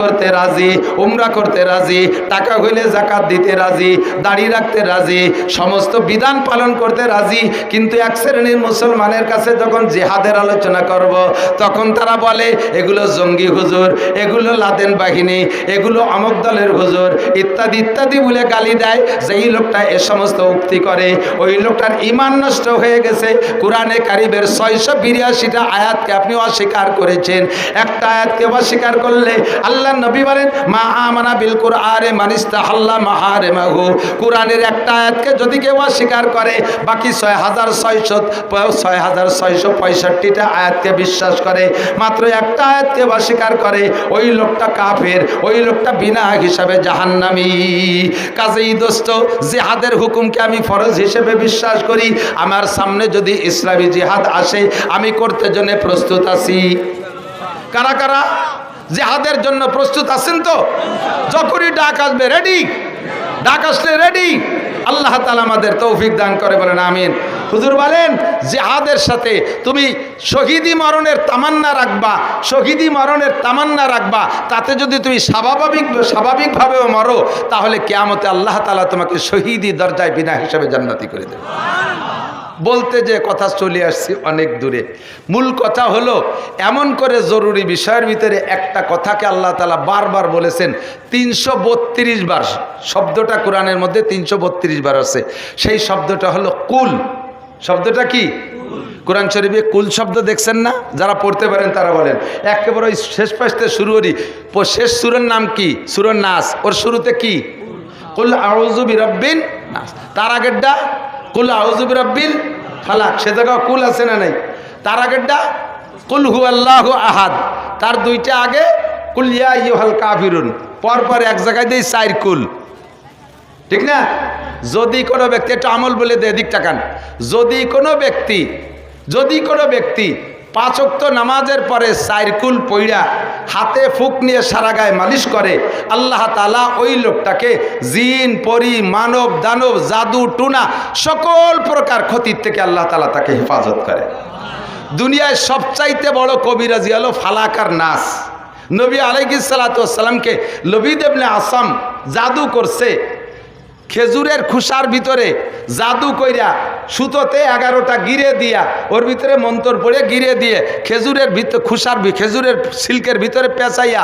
করতে রাজি, উমরা করতে রাজি, টাকা হইলে জাকাত দিতে রাজি, দাড়ি রাখতে রাজি, সমস্ত বিধান পালন করতে রাজি, কিন্তু এক শ্রেণির মুসলমানের কাছে যখন জেহাদের আলোচনা করব, তখন তারা বলে, এগুলো জঙ্গি হুজুর, এগুলো লাদেন বাহিনী, এগুলো অমক দলের হুজুর, ইত্যাদি ইত্যাদি বলে গালি দেয়। যেই লোকটা এ সমস্ত উক্তি করে, ওই লোকটার ইমান নষ্ট হয়ে গেছে। কোরআনে কারিবের ছয়শো বিরাশিটা আয়াতকে আপনি অস্বীকার করেছেন। একটা আয়াতকে অস্বীকার করলে আল্লাহ নবী বলেন, মা আমানা বিল কুরআনে মানিস্তা হাল্লা মাহারে মাহু কোরআনের একটা আয়াতকে যদি কেউ অস্বীকার করে, বাকি ছয় হাজার ছয়শো ছয় হাজার ছয়শো পঁয়ষট্টিটা আয়াতকে বিশ্বাস করে। মাত্র একটা আয়াতকে অস্বীকার করে, ওই লোকটা কাফের, ওই লোকটা বিনা হিসাবে জাহান্নামি। কাজেই দোস্ত, জেহাদের হুকুমকে আমি ফরজ হিসেবে বিশ্বাস করি। আমার সামনে যদি ইসলামী জিহাদ আসে, আমি করতে জন্য প্রস্তুত আছি। কারা কারা? জেহাদের জন্য প্রস্তুত আছেন তো? যখনই ডাক আসবে রেডি ডাক আসলে রেডি আল্লাহ তালা আমাদের তৌফিক দান করে, বলেন আমিন। হুজুর বলেন, জেহাদের সাথে তুমি শহীদি মরণের তামান্না রাখবা, শহীদি মরণের তামান্না রাখবা, তাতে যদি তুমি স্বাভাবিক, স্বাভাবিকভাবেও মরো, তাহলে কেয়ামতে আল্লাহ তালা তোমাকে শহীদি দরজায় বিনা হিসাবে জান্নাতি করে দেবে। বলতে যে কথা চলে আসছি অনেক দূরে। মূল কথা হলো, এমন করে জরুরি বিষয়ের ভিতরে একটা কথাকে আল্লাহ তালা বারবার বলেছেন, তিনশো বত্রিশ বার। শব্দটা কোরআনের মধ্যে তিনশো বত্রিশ বার আছে। সেই শব্দটা হলো কুল। শব্দটা কি? কোরআন শরীফে কুল শব্দ দেখছেন না? যারা পড়তে পারেন তারা বলেন। একেবারে ওই শেষ পাশতে শুরু করি। শেষ সুরের নাম কি? সুরের নাস। ওর শুরুতে কি? কুল আউজু বিরব্বিন নাস। তার আগেরটা? কুল আউজুব রব্বিল ফালাক। সে জায়গা কুল আছে না নাই? তার আগেরটা কুল হু আল্লাহ আহাদ। তার দুইটা আগে কুল ইয়া ইউহাল কাফিরুন। পরপর এক জায়গায় দিই চার কুল। ঠিক না? যদি কোনো ব্যক্তি, একটা আমল বলে দেয় দিক টাকান যদি কোনো ব্যক্তি, যদি কোনো ব্যক্তি পাঁচক্ত নামাজের পরে সাইরকুল পইড়া, হাতে ফুক নিয়ে সারা গায়ে মালিশ করে, আল্লাহ তালা ওই লোকটাকে জিন, পরি, মানব, দানব, জাদু, টুনা সকল প্রকার ক্ষতির থেকে আল্লাহ তালা তাকে হেফাজত করে। দুনিয়ায় সবচাইতে বড় কবিরাজি হলো ফালাকার নাস। নবী আলাইসালাতামকে লবি দেবনে আসাম জাদু করছে, খেজুরের খুসার ভিতরে জাদু কইরা সুতোতে এগারোটা গিরে দিয়া, ওর ভিতরে মন্তর পড়ে গিরে দিয়ে খেজুরের ভিতর খুসার খেজুরের সিল্কের ভিতরে পেঁচাইয়া,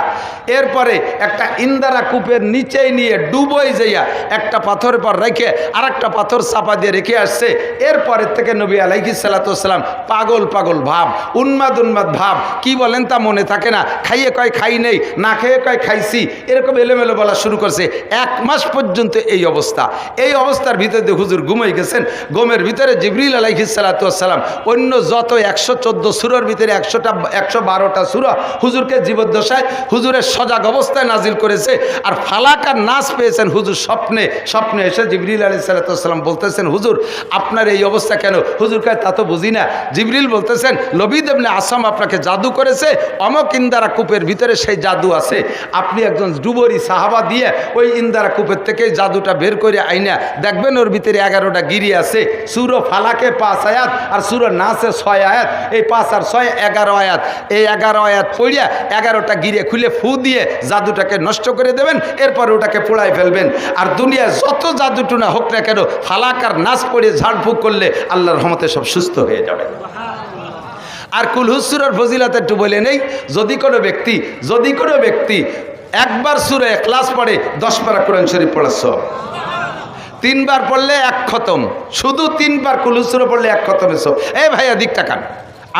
এরপরে একটা ইন্দারা কূপের নিচেই নিয়ে ডুবই যাইয়া একটা পাথরের পর রেখে আর একটা পাথর চাপা দিয়ে রেখে আসছে। এরপরের থেকে নবী আলাইহি সালাতাম পাগল পাগল ভাব, উন্মাদ উন্মাদ ভাব, কি বলেন তা মনে থাকে না। খাইয়ে কয় খাই নেই, না খেয়ে কয় খাইছি, এরকম এলোমেলো বলা শুরু করছে। এক মাস পর্যন্ত এই অবস্থা। এই অবস্থার ভিতরে হুজুর ঘুমাই গেছেন গোমের ভিতরে জিবরিল আলাইহিসালাতাম অন্য যত একশো চোদ্দ সুরের ভিতরে একশোটা, একশো বারোটা সুর হুজুরকে জীবদ্দশায় হুজুরের সজাগ অবস্থায় নাজিল করেছে আর ফালাকার নাচ পেয়েছেন হুজুর স্বপ্নে স্বপ্নে এসে জিবরিল আলী সাল্লাতাম বলতেছেন, হুজুর, আপনার এই অবস্থা কেন? হুজুর কায়, তা তো বুঝি না। জিবরিল বলতেছেন, লবিদ এমনি আসাম আপনাকে জাদু করেছে, অমক ইন্দারা কূপের ভিতরে সেই জাদু আছে। আপনি একজন ডুবরি সাহাবা দিয়ে ওই ইন্দারা কূপের থেকে জাদুটা বের করে আইনা। দেখবেন ওর ভিতরে এগারোটা গিরি আছে, সুর ফালাকে পাঁচ আয়াত আর সুর নাচে ছয় আয়াত। এই পাঁচ আর ছয় এগারো আয়াত। এই এগারো আয়াত পড়িয়া এগারোটা গিরে খুলে ফু দিয়ে জাদুটাকে নষ্ট করে দেবেন, এরপর ওটাকে পোড়ায় ফেলবেন। আর দুনিয়ায় যত জাদুটুনা হোক না কেন, ফালাক আর নাচ পড়ে ঝাড়ফুঁক করলে আল্লাহর রহমতে সব সুস্থ হয়ে যাবে। আর কুলহুসুরের ফজিলত একটু বলে নেই, যদি কোনো ব্যক্তি, যদি কোনো ব্যক্তি একবার সুরে ক্লাস পড়ে, দশ পারা কোরআন শরীফ পড়াচ্ছ তিনবার পড়লে এক খতম। শুধু তিনবার কুলুসুর পড়লে এক খতম এসো এই ভাইয়া দিক টাকান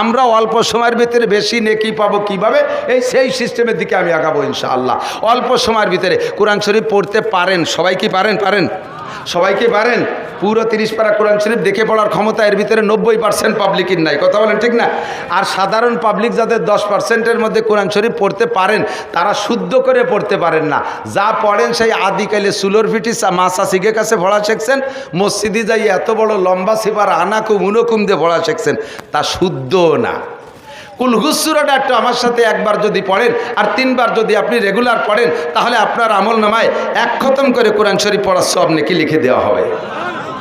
আমরা অল্প সময়ের ভিতরে বেশি নেকি পাবো কীভাবে? এই সেই সিস্টেমের দিকে আমি আগাবো ইনশাআল্লাহ। অল্প সময়ের ভিতরে। কোরআন শরীফ পড়তে পারেন। সবাই কি পারেন? পারেন? সবাই কি পারেন? পুরো তিরিশ পারা কোরআন শরীফ দেখে পড়ার ক্ষমতা এর ভিতরে নব্বই পার্সেন্ট পাবলিকের নাই। কথা বলেন ঠিক না? আর সাধারণ পাবলিক যাদের দশ পার্সেন্টের মধ্যে কোরআন শরীফ পড়তে পারেন, তারা শুদ্ধ করে পড়তে পারেন না। যা পড়েন সেই আদিকালে সুলোর ফিটি মাসা সিগে কাছে পড়া শিখছেন, মসজিদে যাই এত বড় লম্বা সিপার আনাকুম উনকুম দিয়ে পড়া শিখছেন, তা শুদ্ধ না। কুলহুসুরাটা একটু আমার সাথে একবার যদি পড়েন, আর তিনবার যদি আপনি রেগুলার পড়েন, তাহলে আপনার আমল নামায় এক খতম করে কোরআন শরীফ পড়ার সব নাকি লিখে দেওয়া হবে।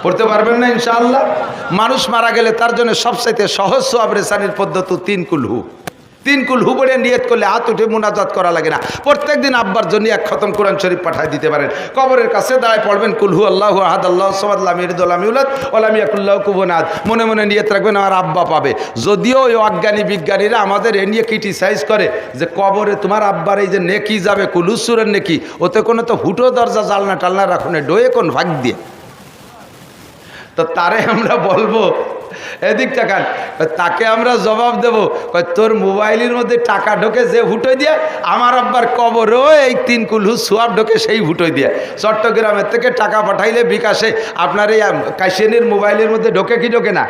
পড়তে পারবেন না, ইনশাআল্লাহ। মানুষ মারা গেলে তার জন্য সবচাইতে সহজ সোয়াব পদ্ধতি তিন কুলহু তিন কুল হুবড়ে নিয়ত করলে হাত উঠে মোনাজাত করা লাগে না। প্রত্যেক দিন আব্বার জন্য এক খতম কোরআন শরীফ পাঠায় দিতে পারেন। কবরের কাছে দাঁড়ায় পড়বেন কুলহু আল্লাহ আহাদ, আল্লাহ সমাদুল্লাহ মিরদুল্লামিউলাদ ওলামিয়াকুল্লাহ কুবনাদ মনে মনে নিয়ত রাখবেন, আমার আব্বা পাবে। যদিও ওই অজ্ঞানী বিজ্ঞানীরা আমাদের এ নিয়ে ক্রিটিসাইজ করে যে কবরে তোমার আব্বার এই যে নেকি যাবে কুলুসুরের নেকি, ওতে কোনো তো হুটো দরজা জালনা টালনা রাখুনে ডোয়ে কোন ভাগ দিয়ে। তো তারে আমরা বলব, এদিক টাকান তাকে আমরা জবাব দেবো তোর মোবাইলের মধ্যে টাকা ঢোকে যে হুটো দিয়ে, আমার আব্বার কবরও এই তিন কুলহু সোয়াব ঢোকে সেই হুটো দিয়ে। চট্টগ্রামের থেকে টাকা পাঠাইলে বিকাশে আপনার এই কাশিয়ানির মোবাইলের মধ্যে ঢোকে কি ঢোকে না?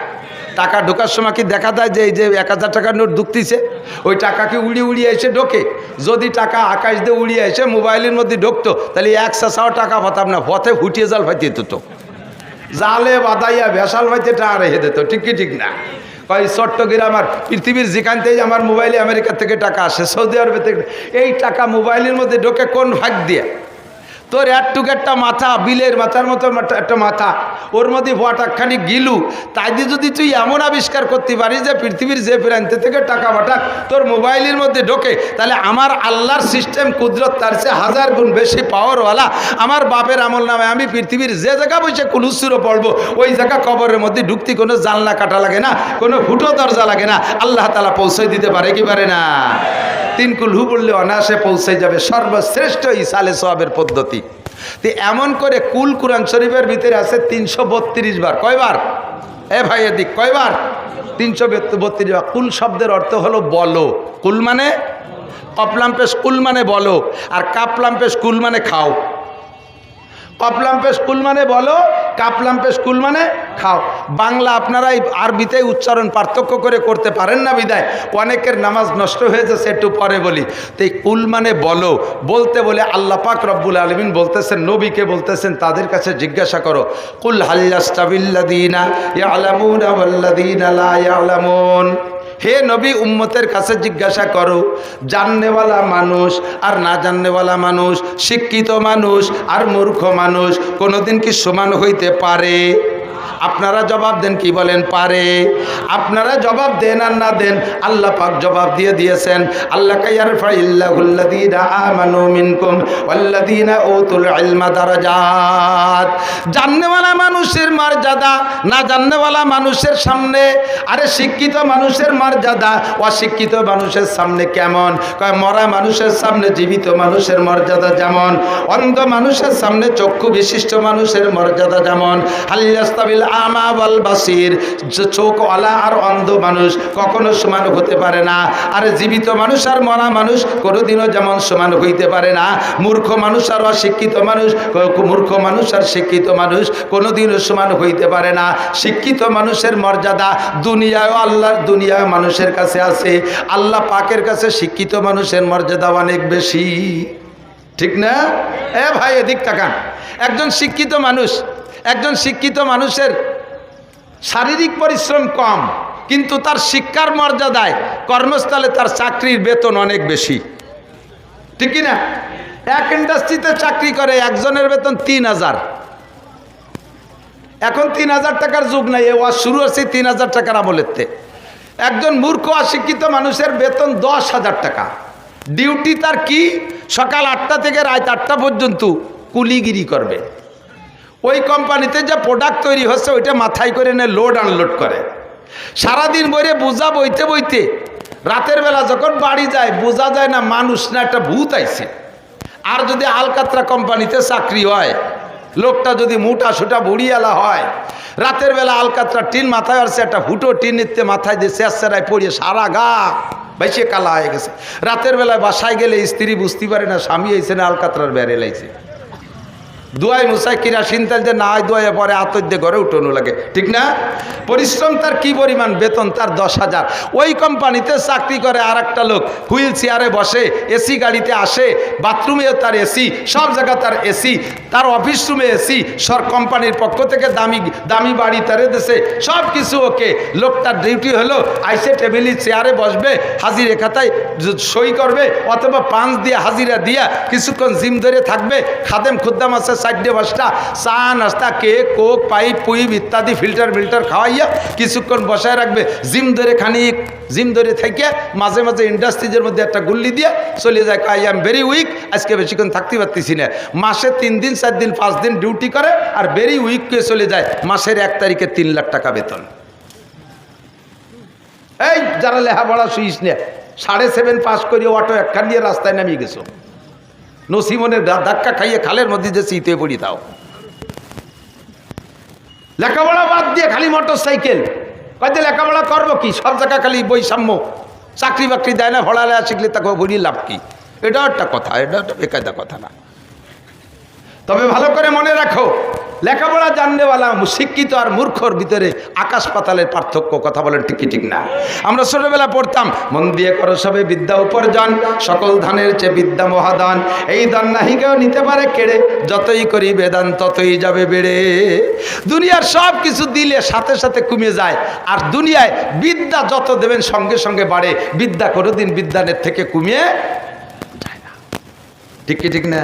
টাকা ঢোকার সময় কি দেখা যায় যে এই যে এক হাজার টাকার নোট ঢুকতিছে? ওই টাকা কি উড়িয়ে উড়িয়ে এসে ঢোকে? যদি টাকা আকাশ দিয়ে উড়িয়ে এসে মোবাইলের মধ্যে ঢুকতো, তাহলে সাও টাকা পাতাম না, পথে হুটিয়ে জাল ফাইতে তো জালে বাদাইয়া ভেসাল ভাইতে টাকা রেখে দিত। ঠিক কি ঠিক না? কয় চট্টগ্রাম আমার পৃথিবীর যেখান থেকে আমার মোবাইলে আমেরিকা থেকে টাকা আসে, সৌদি আরবে থেকে এই টাকা মোবাইলের মধ্যে ঢোকে কোন ভাগ দিয়ে? তোর একটুক একটা মাথা, বিলের মাথার মতো একটা মাথা। ওর মধ্যে ভটাকখানি গিলু। তাই দিয়ে যদি তুই এমন আবিষ্কার করতে পারিস যে পৃথিবীর যে প্রান্ত থেকে টাকা পাঠাক তোর মোবাইলের মধ্যে ঢোকে, তাহলে আমার আল্লাহর সিস্টেম কুদরত তার চেয়ে হাজার গুণ বেশি পাওয়ারওয়ালা আমার বাপের আমল নামে আমি পৃথিবীর যে জায়গা বসে কুলুসুরও পড়ব, ওই জায়গা কবরের মধ্যে ঢুকতে কোনো জানলা কাটা লাগে না, কোনো ফুটো দরজা লাগে না। আল্লাহ তালা পৌঁছে দিতে পারে কি পারে না? তিন কুলহু বললে অনায়াসে পৌঁছে যাবে। সর্বশ্রেষ্ঠ ইসালে সবের পদ্ধতি। তো এমন করে কুল কুরআন শরীফের ভিতরে আছে তিনশো বত্রিশ বার। কয়বার? এ ভাই এদিক, কয়বার? তিনশো বত্রিশ বার। কুল শব্দের অর্থ হলো বলো। কুল মানে? কপলাম্পে স্কুল মানে বলো। আর কাপলাম্পে স্কুল মানে খাও। কপলাম্পে স্কুল মানে বলো কাপলাম্পে স্কুল মানে খাও। বাংলা আপনারা এই আরবিতে উচ্চারণ পার্থক্য করে করতে পারেন না বিদায়। অনেকের নামাজ নষ্ট হয়েছে একটু পরে বলি। তো কুল মানে বলো, বলতে বলে আল্লাহ পাক রব্বুল আলমিন বলতেছেন, নবীকে বলতেছেন, তাদের কাছে জিজ্ঞাসা করো, কুল হাল্লাস্তাবিল্লাদিনা ইয়ালামুনা ওয়াল্লাদিনা লা ইয়ালামুন। হে নবী উম্মতের কাছে জিজ্ঞাসা করো, জাননেওয়ালা মানুষ আর না জাননেওয়ালা মানুষ, শিক্ষিত মানুষ আর মূর্খ মানুষ কোনোদিন কি সমান হইতে পারে? আপনারা জবাব দেন কি বলেন? পারে। আপনারা জবাব দেন আর না দেন, আল্লাহ পাক জবাব দিয়ে দিয়েছেন। আল্লাহ জাননেওয়ালা মানুষের মর্যাদা, না জাননেওয়ালা মানুষের সামনে? আরে শিক্ষিত মানুষের মর্যাদা, অশিক্ষিত মানুষের সামনে কেমন? কয়, মরা মানুষের সামনে জীবিত মানুষের মর্যাদা যেমন, অন্ধ মানুষের সামনে চক্ষু বিশিষ্ট মানুষের মর্যাদা যেমন। হাল্লাস্তাবিল আমা ওয়াল বাসির। চোখওয়ালা আর অন্ধ মানুষ কখনো সমান হতে পারে না। আর জীবিত মানুষ আর মরা মানুষ কোনোদিনও যেমন সমান হইতে পারে না। মূর্খ মানুষ আর অশিক্ষিত মানুষ মূর্খ মানুষ আর শিক্ষিত মানুষ কোনোদিনও সমান হইতে পারে না। শিক্ষিত মানুষের মর্যাদা দুনিয়ায় আল্লাহর দুনিয়ায় মানুষের কাছে আছে। আল্লাহ পাকের কাছে শিক্ষিত মানুষের মর্যাদা অনেক বেশি। ঠিক না? এ ভাই, এদিক তাকান। একজন শিক্ষিত মানুষ একজন শিক্ষিত মানুষের শারীরিক পরিশ্রম কম, কিন্তু তার শিক্ষার মর্যাদায় কর্মস্থলে তার চাকরির বেতন অনেক বেশি। ঠিক না এক ইন্ডাস্ট্রিতে চাকরি করে একজনের বেতন তিন হাজার। এখন তিন হাজার টাকার যুগ নাই, এ শুরু হচ্ছে তিন হাজার টাকার আমলেতে একজন মূর্খ অশিক্ষিত মানুষের বেতন দশ হাজার টাকা। ডিউটি তার কি? সকাল আটটা থেকে রাত আটটা পর্যন্ত কুলিগিরি করবে। ওই কোম্পানিতে যে প্রোডাক্ট তৈরি হচ্ছে, ওইটা মাথায় করে নিয়ে লোড আনলোড করে। সারাদিন বইরে বোঝা বইতে বইতে, রাতের বেলা যখন বাড়ি যায়, বোঝা যায় না মানুষ না, একটা ভূত আইছে। আর যদি আলকাতরা কোম্পানিতে চাকরি হয়, লোকটা যদি মোটা সোটা বুড়িয়ালা হয়, রাতের বেলা আলকাতরা টিন মাথায় আসছে একটা হুটো টিন নিতে মাথায় দিয়ে শেষেরায় পড়িয়ে সারা গা বেশি কালা হয়ে গেছে। রাতের বেলায় বাসায় গেলে স্ত্রী বুঝতে পারে না, স্বামী এসে না, আলকাতরার বেড়ে লাইছে। দুয়াই মুসাই কিরা সিনতাল যে না দুয়াই পরে আতর দিয়ে ঘরে উঠোনো লাগে। ঠিক না? পরিশ্রম তার কি পরিমাণ? বেতন তার দশ হাজার। ওই কোম্পানিতে চাকরি করে আর একটা লোক। হুইল চেয়ারে বসে, এসি গাড়িতে আসে, বাথরুমেও তার এসি, সব জায়গা তার এসি, তার অফিস রুমে এসি, সর কোম্পানির পক্ষ থেকে দামি দামি বাড়ি তারে দেশে। সব কিছু ওকে লোকটার ডিউটি হলো, আইসে টেবিলি চেয়ারে বসবে, হাজিরে খাতায় সই করবে, অথবা পাঁচ দিয়ে হাজিরা দিয়া কিছুক্ষণ জিম ধরে থাকবে, খাদেম খুদ্দাম আছে চারটে পাঁচটা চা, নাস্তা, কেক, কোক, পাইপ, পুইপ ইত্যাদি, ফিল্টার ফিল্টার খাওয়াইয়া কিছুক্ষণ বসায় রাখবে। জিম ধরে খানিক, জিম ধরে থেকে মাঝে মাঝে ইন্ডাস্ট্রিজের মধ্যে একটা গুল্লি দিয়ে চলে যায় আই এম ভেরি উইক, আজকে বেশিক্ষণ থাকতে পারতেছি না। মাসে তিন দিন, চার দিন, পাঁচ দিন ডিউটি করে আর ভেরি উইক কে চলে যায়। মাসের এক তারিখে তিন লাখ টাকা বেতন। এই, যারা লেখাপড়া শুইস না, সাড়ে সেভেন পাস করিয়ে অটো একখান দিয়ে রাস্তায় নামিয়ে গেছো। নসিমনের ধাক্কা খাইয়ে খালের মধ্যে যে শীতে পড়ি তাও লেখাপড়া বাদ দিয়ে খালি মোটর সাইকেল কয়তে লেখাপড়া করব কি? সব জায়গা খালি বৈষম্য। চাকরি বাকরি দেয় না ভোড়ালে শিখলে তাকে ভরি লাভ কি? এটা একটা কথা, এটা একটা বেকায়দা কথা না। তবে ভালো করে মনে রাখো লেখাপড়া জাননেওয়ালা শিক্ষিত আর মূর্খর ভিতরে আকাশ পাতালের পার্থক্য কথা বলেন ঠিক কি ঠিক না? আমরা ছোটবেলা পড়তাম, মন দিয়ে করো সবে বিদ্যা উপার্জন, সকল ধানের চেয়ে বিদ্যা মহাদান। এই দান নাহি কেউ নিতে পারে কেড়ে, যতই করি বেদান ততই যাবে বেড়ে। দুনিয়ার সব কিছু দিলে সাথে সাথে কমে যায়, আর দুনিয়ায় বিদ্যা যত দেবেন সঙ্গে সঙ্গে বাড়ে, বিদ্যা কোনোদিন বিদ্যানের থেকে কমিয়ে ঠিক কি ঠিক না?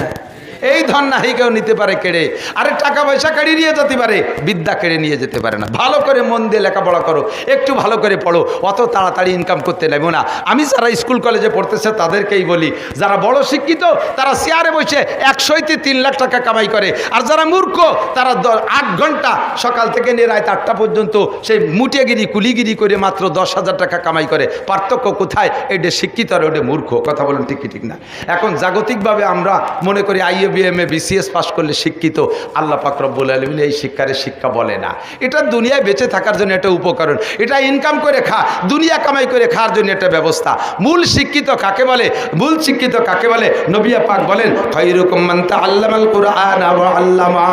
এই ধন নাহি কেউ নিতে পারে কেড়ে। আরে টাকা পয়সা কেড়ে নিয়ে যেতে পারে, বিদ্যা কেড়ে নিয়ে যেতে পারে না। ভালো করে মন দিয়ে লেখাপড়া করো, একটু ভালো করে পড়ো, অত তাড়াতাড়ি ইনকাম করতে নেব না। আমি যারা স্কুল কলেজে পড়তেছে তাদেরকেই বলি, যারা বড় শিক্ষিত, তারা চেয়ারে বসে একশোইতে তিন লাখ টাকা কামাই করে। আর যারা মূর্খ, তারা আট ঘণ্টা সকাল থেকে নিয়ে রাত আটটা পর্যন্ত সেই মুটিয়াগিরি কুলিগিরি করে মাত্র দশ হাজার টাকা কামাই করে। পার্থক্য কোথায়? এটা শিক্ষিত আর ওটা মূর্খ, কথা বলেন ঠিক ঠিক না। এখন জাগতিকভাবে আমরা মনে করি আইএ বিএমএ বিসিএস পাস করলে শিক্ষিত, আল্লাহ পাকরব্বুল আলমিন এই শিক্ষারে শিক্ষা বলে না। এটা দুনিয়ায় বেঁচে থাকার জন্য একটা উপকরণ। এটা ইনকাম করে খা, দুনিয়া কামাই করে খাওয়ার জন্য একটা ব্যবস্থা। মূল শিক্ষিত কাকে বলে? মূল শিক্ষিত কাকে বলে? নবিয়া পাক বলেন খৈরুকুম মান তাআল্লামাল কুরআন আল্লামা।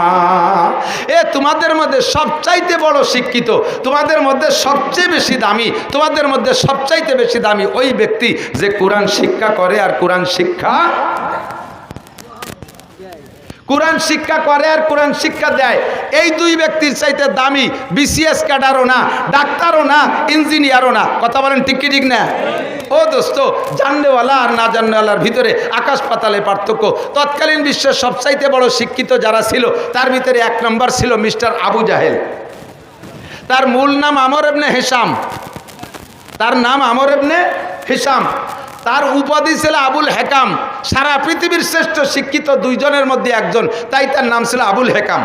এ, তোমাদের মধ্যে সবচাইতে বড় শিক্ষিত, তোমাদের মধ্যে সবচেয়ে বেশি দামি, তোমাদের মধ্যে সবচাইতে বেশি দামি ওই ব্যক্তি যে কোরআন শিক্ষা করে আর কোরআন শিক্ষা কোরআন শিক্ষা করে আর কোরআন শিক্ষা দেয়। এই দুই ব্যক্তির চাইতে দামি বিসিএস ক্যাডারও না, ডাক্তারও না, ইঞ্জিনিয়ারও না। কথা বলেন ঠিক ঠিক না? ও দোস্ত, জানলেওয়ালা আর না জানলেওয়ালার ভিতরে আকাশ পাতালে পার্থক্য। তৎকালীন বিশ্বের সবচাইতে বড় শিক্ষিত যারা ছিল, তার ভিতরে এক নম্বর ছিল মিস্টার আবু জাহেল। তার মূল নাম আমর এবনে হেসাম তার নাম আমর এবনে হিসাম তার উপাধি ছিল আবুল হেকাম। সারা পৃথিবীর শ্রেষ্ঠ শিক্ষিত দুইজনের মধ্যে একজন, তাই তার নাম ছিল আবুল হেকাম।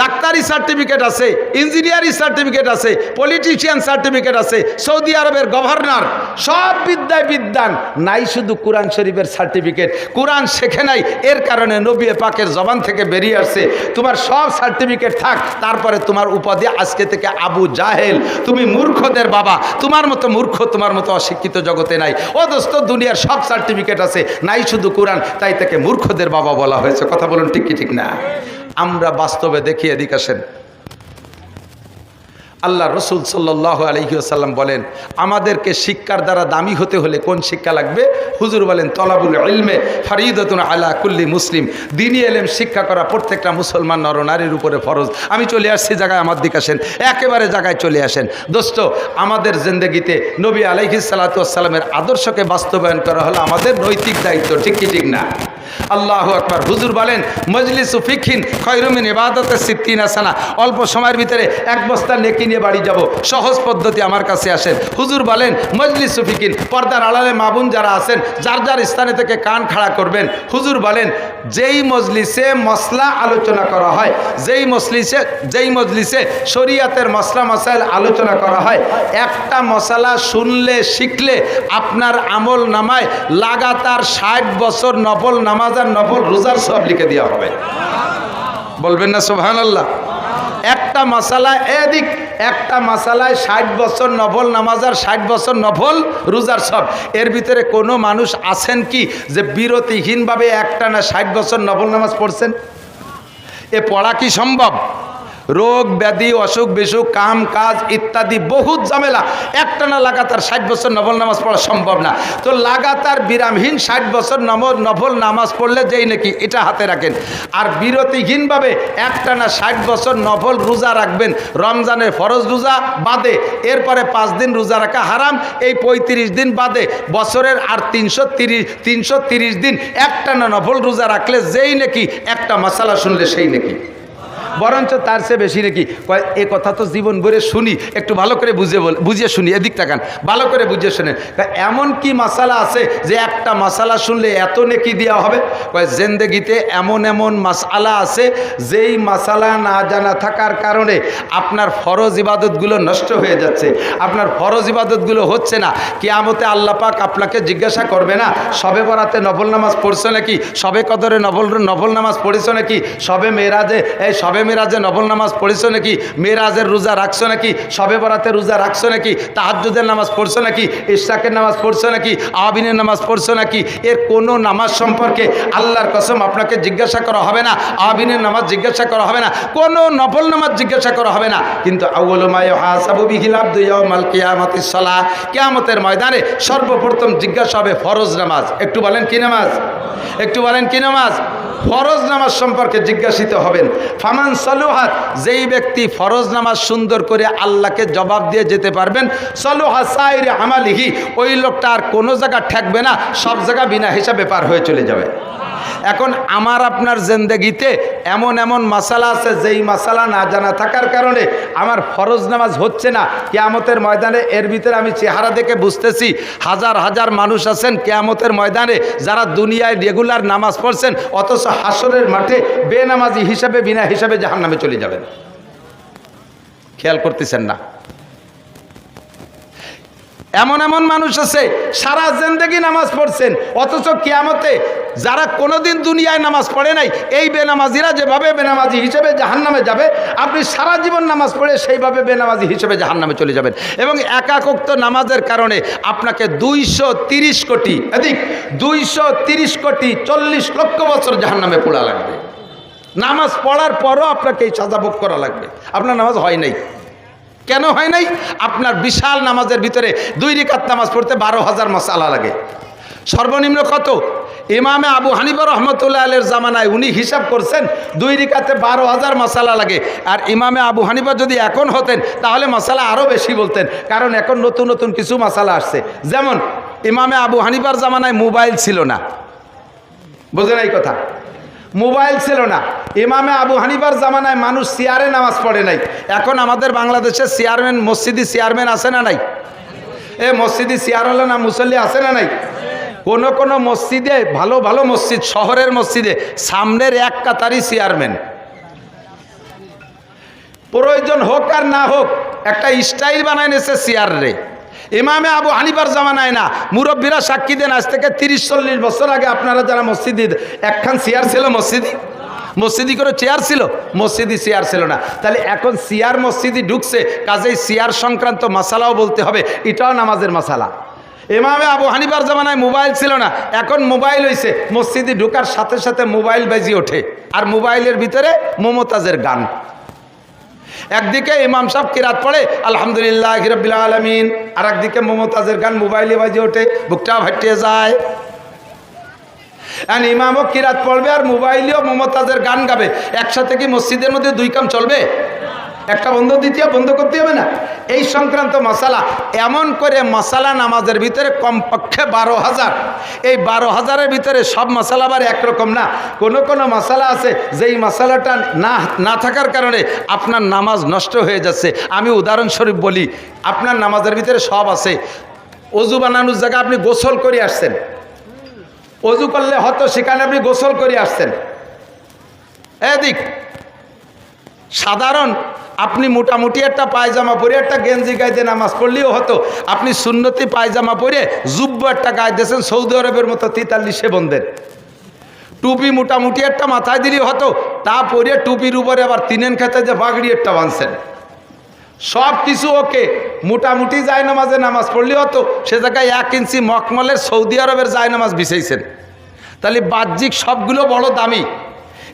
ডাক্তারি সার্টিফিকেট আছে, ইঞ্জিনিয়ারিং সার্টিফিকেট আছে, পলিটিশিয়ান সার্টিফিকেট আছে, সৌদি আরবের গভর্নর, সব বিদ্যায় বিদ্যান। নাই শুধু কোরআন শরীফের সার্টিফিকেট। কোরআন শেখে নাই, এর কারণে নবী পাকের জবান থেকে বেরিয়ে আসছে। তোমার সব সার্টিফিকেট থাক, তারপরে তোমার উপাধি আজকে থেকে আবু জাহেল। তুমি মূর্খদের বাবা, তোমার মতো মূর্খ, তোমার মতো অশিক্ষিত জগতে নাই। ও দোস্ত, দুনিয়ার সব সার্টিফিকেট আছে, নাই শুধু কোরআন, তাই তাকে মূর্খদের বাবা বলা হয়েছে। কথা বলুন ঠিক কি ঠিক না? আমরা বাস্তবে দেখিয়ে এদিক আসেন। আল্লাহ রসুল সাল্লাহ আলহিউসাল্লাম বলেন, আমাদেরকে শিক্ষার দ্বারা দামি হতে হলে কোন শিক্ষা লাগবে? হুজুর বলেন, তলাবুল ইলমে ফারিদতুন আলা কুল্লি মুসলিম। দিনী এলেম শিক্ষা করা প্রত্যেকটা মুসলমান নর নারীর উপরে ফরজ। আমি চলে আসছি জায়গায়, আমার দিকে আসেন। একেবারে জায়গায় চলে আসেন। দোস্ত, আমাদের জিন্দগিতে নবী আলাইহি সালাতামের আদর্শকে বাস্তবায়ন করা হলো আমাদের নৈতিক দায়িত্ব, ঠিক কি, ঠিক না? আল্লাহ আকবার। হুজুর বলেন, মজলিস ফিখিন খৈরুমিন ইবাদতের সিদ্দিন আসানা অল্প সময়ের ভিতরে এক বস্তা নেকি নিয়ে বাড়ি যাব। সহজ পদ্ধতি আমার কাছে আসেন। হুজুর বলেন, মজলিস ফিকিন পর্দার আড়ালে মাবুন যারা আছেন, যার যার স্থানে থেকে কান খাড়া করবেন। হুজুর বলেন, যেই মজলিসে মশলা আলোচনা করা হয়, যেই মজলিসে যেই মজলিসে শরিয়াতের মশলা মশাইল আলোচনা করা হয়, একটা মশলা শুনলে, শিখলে আপনার আমল নামায় লাগাতার ষাট বছর নফল নামাজ আর নফল রোজার সব লিখে দেওয়া হবে। বলবেন না সোহান আল্লাহ একটা মশালা এদিক একটা মাসালায় ষাট বছর নফল নামাজার ষাট বছর নফল রোজার সব। এর ভিতরে কোনো মানুষ আছেন কি যে বিরতিহীনভাবে একটা না ষাট বছর নফল নামাজ পড়ছেন? এ পড়া কি সম্ভব? রোগ, ব্যাধি, অসুখ, বিসুখ, কাম, কাজ ইত্যাদি বহুত ঝামেলা। একটানা লাগাতার ষাট বছর নফল নামাজ পড়া সম্ভব না। তো লাগাতার বিরামহীন ষাট বছর নম- নফল নামাজ পড়লে যেই নাকি এটা হাতে রাখেন। আর বিরতিহীনভাবে একটানা ষাট বছর নফল রোজা রাখবেন। রমজানের ফরজ রোজা বাদে এরপরে পাঁচ দিন রোজা রাখা হারাম। এই পঁয়ত্রিশ দিন বাদে বছরের আর তিনশো তিরিশ তিনশো তিরিশ দিন একটানা নফল রোজা রাখলে যেই নাকি একটা মশালা শুনলে সেই নাকি। বরঞ্চ তার চেয়ে বেশি নাকি? কয়, এ কথা তো জীবন ভরে শুনি, একটু ভালো করে বুঝে বল, বুঝিয়ে শুনি এদিক তাকান ভালো করে বুঝিয়ে কয়, এমন কি মশালা আছে যে একটা মশালা শুনলে এত নেকি দেওয়া হবে? কয়, জেন্দেগিতে এমন এমন মশালা আছে যেই মশালা না জানা থাকার কারণে আপনার ফরজ ইবাদতগুলো নষ্ট হয়ে যাচ্ছে। আপনার ফরজ ইবাদতগুলো হচ্ছে না। কিয়ামতে আল্লাহ পাক আপনাকে জিজ্ঞাসা করবে না, সবে বরাতে নফল নামাজ পড়ছো নাকি? সবে কদরে নবল নফল নামাজ পড়েছো নাকি? সবে মেরাজে এই সবে মেরাজে নফল নামাজ পড়েছো নাকি? মেরাজের রোজা রাখছো নাকি? সবে বরাতে রোজা রাখছো নাকি? তাহাজ্জুদের নামাজ পড়ছো নাকি? ইশাকের নামাজ পড়ছো নাকি? আবিনের নামাজ পড়ছো নাকি? এর কোনো নামাজ সম্পর্কে আল্লাহর কসম আপনাকে জিজ্ঞাসা করা হবে না। আবিনের নামাজ জিজ্ঞাসা করা হবে না। কোনো নফল নামাজ জিজ্ঞাসা করা হবে না। কিন্তু কিয়ামতের ময়দানে সর্বপ্রথম জিজ্ঞাসা হবে ফরজ নামাজ। একটু বলেন কি নামাজ? একটু বলেন কি নামাজ? ফরজ নামাজ সম্পর্কে জিজ্ঞাসিত হবেন। ফামান সলুহাত, যেই ব্যক্তি ফরজ নামাজ সুন্দর করে আল্লাহকে জবাব দিয়ে যেতে পারবেন, সলুহা সাইরে আমালিহি, ওই লোকটা আর কোনো জায়গা ঠেকবে না, সব জায়গা বিনা হিসাবে পার হয়ে চলে যাবে। এখন আমার আপনার জেন্দেগিতে এমন এমন মশালা আছে, যেই মশালা না জানা থাকার কারণে আমার ফরজ নামাজ হচ্ছে না। কেয়ামতের ময়দানে এর ভিতরে আমি চেহারা দেখে বুঝতেছি, হাজার হাজার মানুষ আছেন কেয়ামতের ময়দানে, যারা দুনিয়ায় রেগুলার নামাজ পড়ছেন, অথচ হাসরের মাঠে বেনামাজি হিসাবে বিনা হিসাবে জাহান নামে চলে যাবেন। খেয়াল করতেছেন না। এমন এমন মানুষ আছে, সারা জিন্দগি নামাজ পড়ছেন, অথচ কিয়ামতে যারা কোনোদিন দুনিয়ায় নামাজ পড়ে নাই, এই বেনামাজিরা যেভাবে বেনামাজি হিসেবে জাহান্নামে যাবে, আপনি সারা জীবন নামাজ পড়ে সেইভাবে বেনামাজি হিসেবে জাহান্নামে চলে যাবেন। এবং একাকোক্ত নামাজের কারণে আপনাকে দুইশো তিরিশ কোটি, এদিক, দুইশো তিরিশ কোটি চল্লিশ লক্ষ বছর জাহান্নামে পোড়া লাগবে। নামাজ পড়ার পরও আপনাকে এই সাজা ভোগ করা লাগবে। আপনার নামাজ হয় নাই। কেন হয় নাই? আপনার বিশাল নামাজের ভিতরে দুই রিকাত নামাজ পড়তে বারো হাজার মশালা লাগে। সর্বনিম্ন কত? ইমামে আবু হানিফা রহমতুল্লাহ আলের জামানায় উনি হিসাব করছেন, দুই রিকাতে বারো হাজার মশালা লাগে। আর ইমামে আবু হানিফা যদি এখন হতেন, তাহলে মশালা আরও বেশি বলতেন, কারণ এখন নতুন নতুন কিছু মশালা আসছে। যেমন, ইমামে আবু হানিবার জামানায় মোবাইল ছিল না। বোঝেন এই কথা? মোবাইল ছিল না। ইমামে আবু হানিফার জামানায় মানুষ চেয়ারে নামাজ পড়ে নাই। এখন আমাদের বাংলাদেশের চেয়ারম্যান, মসজিদি চেয়ারম্যান আছে না নাই? এ মসজিদি চেয়ার হলো না মুসল্লি আছে না নাই? কোন কোন মসজিদে, ভালো ভালো মসজিদ, শহরের মসজিদে, সামনের এক কাতারই চেয়ারম্যান। প্রয়োজন হোক আর না হোক, একটা স্টাইল বানায় নিয়েছে চেয়ার রে। ইমামে আবু হানিফার জামানায় না, মুরব্বীরা সাক্ষী দেন, আজ থেকে তিরিশ চল্লিশ বছর আগে আপনারা যারা মসজিদে, একখান চেয়ার ছিল মসজিদে। মসজিদি করে চেয়ার ছিল? মসজিদি চেয়ার ছিল না। তাহলে এখন চেয়ার মসজিদি ঢুকছে, কাজেই চেয়ার সংক্রান্ত মশালাও বলতে হবে। এটাও নামাজের মশালা। এমামে আবু হানিবার জামানায় মোবাইল ছিল না, এখন মোবাইল হয়েছে মসজিদে ঢুকার সাথে সাথে মোবাইল বাজি ওঠে, আর মোবাইলের ভিতরে মমতাজের গান। একদিকে ইমাম সাহেব কিরাত পড়ে, আলহামদুলিল্লাহ হিরবিল্লা আলমিন আর একদিকে মমতাজের গান মোবাইলে বাজে ওঠে, বুকটা ভাটিয়ে যায়। এখন ইমামও কিরাত পড়বে আর মোবাইলেও মমতাজের গান গাবে। একসাথে কি মসজিদের মধ্যে দুই কাম চলবে? একটা বন্ধ দ্বিতীয় বন্ধ করতে হবে না? এই সংক্রান্ত মশালা এমন করে মশালা নামাজের ভিতরে কমপক্ষে বারো হাজার। এই বারো হাজারের ভিতরে সব মশালা আবার একরকম না। কোনো কোনো মশালা আছে, যেই মশালাটা না না থাকার কারণে আপনার নামাজ নষ্ট হয়ে যাচ্ছে। আমি উদাহরণস্বরূপ বলি, আপনার নামাজের ভিতরে সব আছে। অজু বানানোর জায়গায় আপনি গোসল করে আসছেন। অজু করলে হয়তো সেখানে আপনি গোসল করে আসছেন। এদিক, সাধারণ, আপনি মোটামুটি একটা পায়জামা পরে একটা গেঞ্জি গাইতে নামাজ পড়লেও হতো, আপনি সুন্নতি পায়জামা পরে জুব্ব একটা গায়ে দিয়েছেন, সৌদি আরবের মতো তেতাল্লিশে বন্ধের টুপি মোটামুটি একটা মাথায় দিলেও হতো, তা পরে টুপির উপরে আবার তিনেন খেতে যে বাগড়ি একটা বাঁধছেন। সব কিছু ওকে। মোটামুটি যায় নামাজে নামাজ পড়লেও হতো। সে জায়গায় এক ইঞ্চি মকমলের সৌদি আরবের যায় নামাজ বিছাইছেন। তাহলে বাহ্যিক সবগুলো বড় দামি।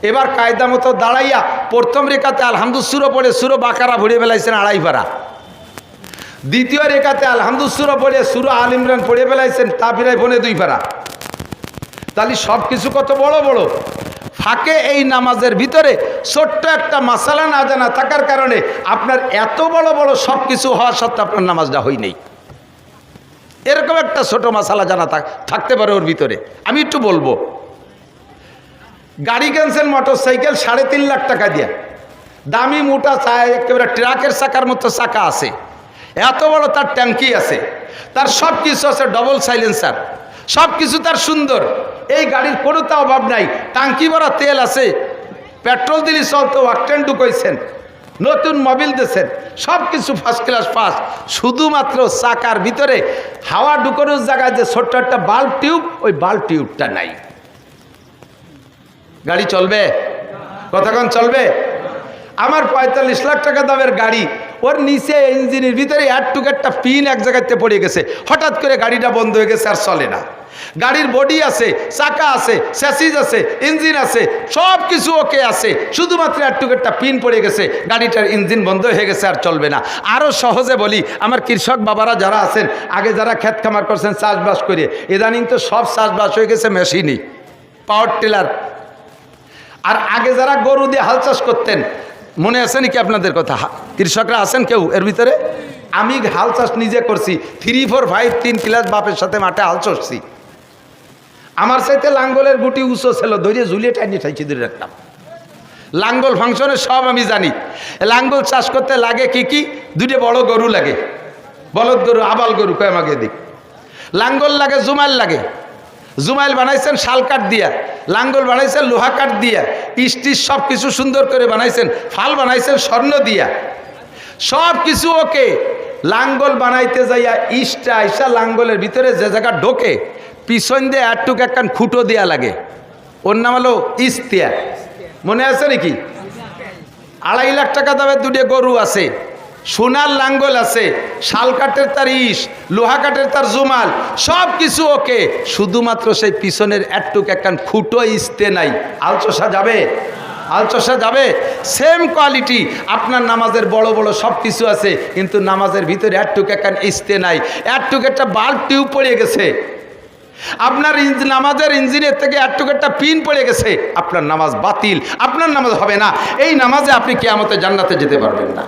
এবার কায়দা মতো দাঁড়াইয়া প্রথম রেখাতে আলহামদু সুরো পড়ে সুরো বাকারা ভরিয়ে ফেলাইছেন আড়াই পারা দ্বিতীয় রেখাতে আলহামদু সুরো পড়ে সুরো আল ইমরান পড়ে ফেলাইছেন তা ফিরাই ফোনে দুই পারা তাহলে সব কিছু কত বড় বড়? ফাঁকে এই নামাজের ভিতরে ছোট্ট একটা মাসালা না জানা থাকার কারণে আপনার এত বড় বড় সব কিছু হওয়া সত্ত্বেও আপনার নামাজটা হই নেই। এরকম একটা ছোট মাসালা জানা থাক থাকতে পারে ওর ভিতরে। আমি একটু বলব। গাড়ি ক্যান্সেল মোটর সাইকেল সাড়ে তিন লাখ টাকা দিয়া। দামি মোটা চায়, একেবারে ট্রাকের চাকার মতো চাকা আছে। এত বড় তার ট্যাঙ্কি আছে। তার সব কিছু আছে ডবল সাইলেন্সার সব কিছু তার সুন্দর। এই গাড়ির কোনো তা অভাব নাই। টাঙ্কি ভরা তেল আছে। পেট্রোল দিলি চলতো ওয়াকটেন ঢুকাইছেন। নতুন মোবিল দিয়েছেন সব কিছু ফার্স্ট ক্লাস ফার্স্ট শুধুমাত্র চাকার ভিতরে হাওয়া ঢুকানোর জায়গায় যে ছোট্ট একটা বাল্ব টিউব ওই বাল্ব টিউবটা নাই। গাড়ি চলবে? কতক্ষণ চলবে? আমার পঁয়তাল্লিশ লাখ টাকা দামের গাড়ি ওর নিচে ইঞ্জিনের ভিতরে একটুক একটা পিন এক জায়গাতে পড়ে গেছে। হঠাৎ করে গাড়িটা বন্ধ হয়ে গেছে আর চলে না। গাড়ির বডি আছে, চাকা আছে স্যাসিজ আছে ইঞ্জিন আছে সব কিছু ওকে আছে। শুধুমাত্র একটুক একটা পিন পড়ে গেছে, গাড়িটার ইঞ্জিন বন্ধ হয়ে গেছে আর চলবে না। আরও সহজে বলি, আমার কৃষক বাবারা যারা আছেন, আগে যারা ক্ষেত খামার করছেন, চাষবাস করে, ইদানিং তো সব চাষবাস হয়ে গেছে মেশিনই পাওয়ার টিলার আর আগে যারা গরু দিয়ে হাল চাষ করতেন মনে আছে নাকি আপনাদের কথা? কৃষকরা আছেন কেউ? এর ভিতরে? আমি হাল চাষ নিজে করছি। থ্রি ফোর ফাইভ তিন ক্লাস বাপের সাথে মাঠে হাল চড়ছি। আমার সাথে লাঙ্গলের গুটি উঁচু ছিল ধরে ঝুলিয়ে টাইনি ঠাইছি ধরে রাখতাম। লাঙ্গল ফাংশনে সব আমি জানি। লাঙ্গল চাষ করতে লাগে কি কি? দুটো বড় গরু লাগে। বলদ গরু, আবাল গরু, কয় আমাকে দিক লাঙ্গল লাগে জুমাইল লাগে। জুমাইল বানাইছেন শাল কাঠ দিয়া, লাঙ্গল বানাইছেন লোহা কাঠ দিয়া স্টিচ সব কিছু সুন্দর করে বানাইছেন, ফাল বানাইছেন স্বর্ণ দিয়া। সব কিছু ওকে। লাঙ্গল বানাইতে যাইয়া ইস্টা আইসা লাঙ্গলের ভিতরে যে জায়গা ঢোকে, পিছন দিয়ে একটুক একখান খুঁটো দেয়া লাগে। ওর নাম হলো ইস্তিয়া মনে আছে নাকি? আড়াই লাখ টাকা দামের দুটো গরু আছে। সোনার লাঙ্গল আছে, শাল কাঠের তার ইস, লোহা কাঠের তার জুমাল সব কিছু ওকে। শুধুমাত্র সেই পিছনের একটুক একখান খুঁটো ইস্তে নাই। আলচোষা যাবে? আলচোষা যাবে? সেম কোয়ালিটি আপনার নামাজের বড় বড় সব কিছু আছে, কিন্তু নামাজের ভিতরে একটুক একখান ইস্তে নাই। একটুক একটা বাল্ব টিউব পড়ে গেছে। আপনার নামাজের ইঞ্জিনের থেকে একটুক একটা পিন পড়ে গেছে। আপনার নামাজ বাতিল। আপনার নামাজ হবে না। এই নামাজে আপনি কেয়ামতে জান্নাতে যেতে পারবেন না।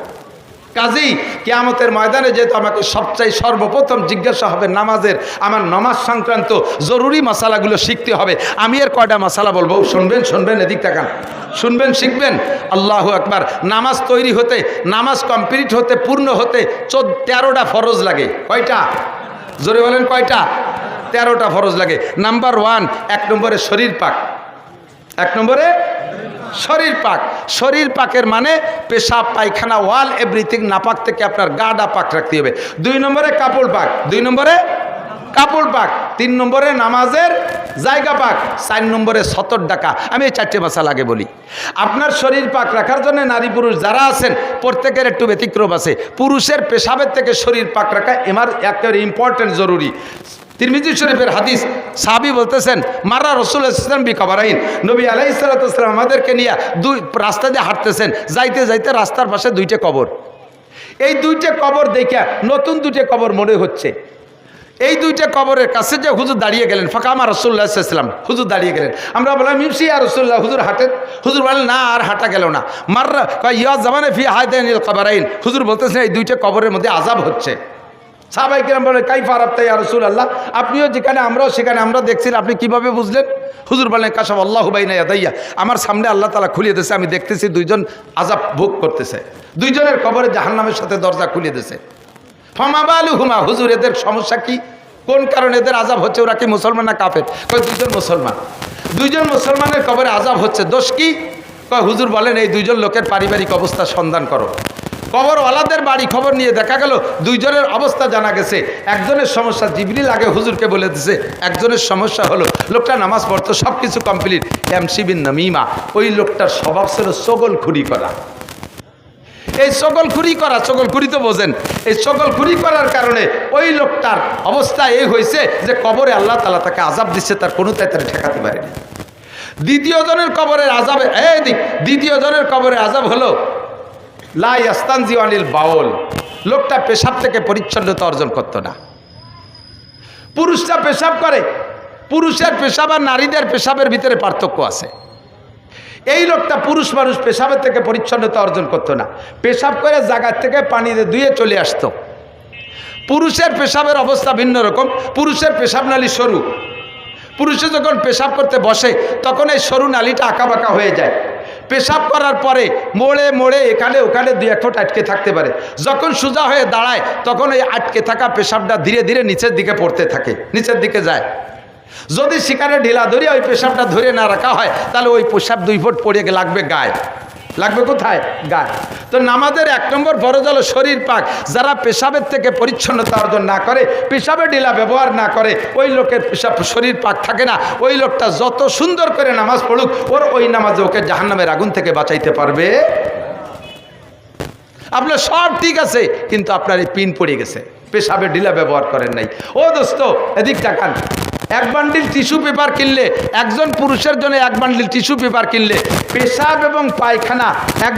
কাজেই কেয়ামতের ময়দানে যেহেতু আমাকে সবচাই সর্বপ্রথম জিজ্ঞাসা হবে নামাজের, আমার নামাজ সংক্রান্ত জরুরি মশালাগুলো শিখতে হবে। আমি এর কয়টা মশালা বলব? শুনবেন শুনবেন, এদিক তাকান। শুনবেন, শিখবেন? আল্লাহ একবার নামাজ তৈরি হতে, নামাজ কমপ্লিট হতে, পূর্ণ হতে চোদ্দ, তেরোটা ফরজ লাগে। কয়টা? জোরে বলেন কয়টা? তেরোটা ফরজ লাগে। নাম্বার ওয়ান, এক নম্বরে শরীর পাক। এক নম্বরে শরীর পাক। শরীর পাকের মানে পেশাব, পায়খানা, ওয়াল এভরিথিং নাপাক থেকে আপনার গাডা পাক রাখতে হবে। দুই নম্বরে কাপড় পাক, দুই নম্বরে কাপড় পাক, তিন নম্বরে নামাজের জায়গা পাক, চার নম্বরে সতর ডাকা। আমি এই চারটে মাসা লাগে বলি। আপনার শরীর পাক রাখার জন্য নারী পুরুষ যারা আছেন, প্রত্যেকের একটু ব্যতিক্রম আছে। পুরুষের পেশাবের থেকে শরীর পাক রাখা এমার একেবারে ইম্পর্টেন্ট জরুরি। তিরমিজি শরীফের হাদিস সাহাবি বলতেছেন, মারা রসুল ইসলাম কবরাইন নবী আলাই সালাতাম আমাদেরকে নিয়ে দুই রাস্তা দিয়ে হাঁটতেছেন। যাইতে যাইতে রাস্তার পাশে দুইটা কবর। এই দুইটা কবর দেখে নতুন দুইটা কবর মনে হচ্ছে। এই দুইটা কবরের কাছে যে হুজুর দাঁড়িয়ে গেলেন, ফাঁকা আমার রসুল্লাহ ইসলাম হুজুর দাঁড়িয়ে গেলেন। আমরা বললাম ইমসি আর রসুল্লাহ হুজুর হাঁটেন? হুজুর বলেন না, আর হাঁটা গেল না। মাররা ইয়া জামানে ফি হায়দান কবরাইন। হুজুর বলতেছেন, এই দুইটা কবরের মধ্যে আজাব হচ্ছে। সাহাবাই কিরাম বলে কাই ফারাব তাই রসুল আল্লাহ আপনিও যেখানে, আমরাও সেখানে, আমরা দেখছি, আপনি কীভাবে বুঝলেন? হুজুর বলেন কাসাব আল্লাহ বাইনা ইয়াদাইয়া। আমার সামনে আল্লাহ তালা খুলিয়ে দিয়েছে, আমি দেখতেছি দুইজন আজাব ভোগ করতেছে। দুইজনের কবরে জাহান্নামের সাথে দরজা খুলিয়ে দিয়েছে। ফমাবালু হুমা হুজুর, এদের সমস্যা কি? কোন কারণে এদের আজাব হচ্ছে? ওরা কি মুসলমান না কাফের? কয়, দুইজন মুসলমান। দুইজন মুসলমানের কবরে আজাব হচ্ছে, দোষ কি? কয়, হুজুর বলেন, এই দুইজন লোকের পারিবারিক অবস্থা সন্ধান করো। কবরওয়ালাদের বাড়ি খবর নিয়ে দেখা গেল, দুইজনের অবস্থা জানা গেছে। একজনের সমস্যা জিবরিল আগে হুজুরকে বলে দিছে, একজনের সমস্যা হলো লোকটা নামাজ পড়তো সব কিছু কমপ্লিট এমসিবিন নামিমা, ওই লোকটার স্বভাব ছিল সগল খুরি করা। এই সকল খুরি করা সকল খুরি তো বোঝেন। এই সকল খুরি করার কারণে ওই লোকটার অবস্থা এই হয়েছে যে কবরে আল্লাহ তালা তাকে আজাব দিচ্ছে, তার কোনো তাই তারা ঠেকাতে পারেনি। দ্বিতীয় জনের কবরের আজাবে এই দিক দ্বিতীয় জনের কবরের আজাব হলো লাই আস্তানজি অনিল বাউল। লোকটা পেশাব থেকে পরিচ্ছন্নতা অর্জন করতো না। পুরুষরা পেশাব করে। পুরুষের পেশাব আর নারীদের পেশাবের ভিতরে পার্থক্য আছে। এই লোকটা পুরুষ মানুষ পেশাবের থেকে পরিচ্ছন্নতা অর্জন করতো না। পেশাব করে জায়গার থেকে পানিতে ধুয়ে চলে আসতো। পুরুষের পেশাবের অবস্থা ভিন্ন রকম। পুরুষের পেশাব নালী সরু। পুরুষে যখন পেশাব করতে বসে, তখন এই সরু নালীটা আঁকাবাঁকা হয়ে যায়। পেশাব করার পরে মোড়ে মোড়ে এখানে ওখানে দুই এক ফুট আটকে থাকতে পারে। যখন সোজা হয়ে দাঁড়ায়, তখন ওই আটকে থাকা পেশাবটা ধীরে ধীরে নিচের দিকে পড়তে থাকে, নিচের দিকে যায়। যদি শিকারে ঢিলা ধরে ওই পেশাবটা ধরে না রাখা হয়, তাহলে ওই পেশাব দুই ফুট পড়ে লাগবে গায়ে। লাগবে কোথায়? গায়ে। তো নামাজের এক নম্বর ফরজ হলো শরীর পাক। যারা পেশাবের থেকে পরিচ্ছন্নতা অর্জন না করে, পেশাবে ঢিলা ব্যবহার না করে, ওই লোকের পেশাব শরীর পাক থাকে না। ওই লোকটা যত সুন্দর করে নামাজ পড়ুক, ওর ওই নামাজে ওকে জাহান্নামের আগুন থেকে বাঁচাইতে পারবে। আপনার সব ঠিক আছে, কিন্তু আপনার এই পিন পড়ে গেছে। পেশাবে ঢিলা ব্যবহার করেন নাই। ও দোস্ত এদিক টাকান এক বান্ডিল টিস্যু পেপার কিনলে, একজন পুরুষের জন্য এক বান্ডিল টিস্যু পেপার কিনলে, পেশাব এবং পায়খানা এক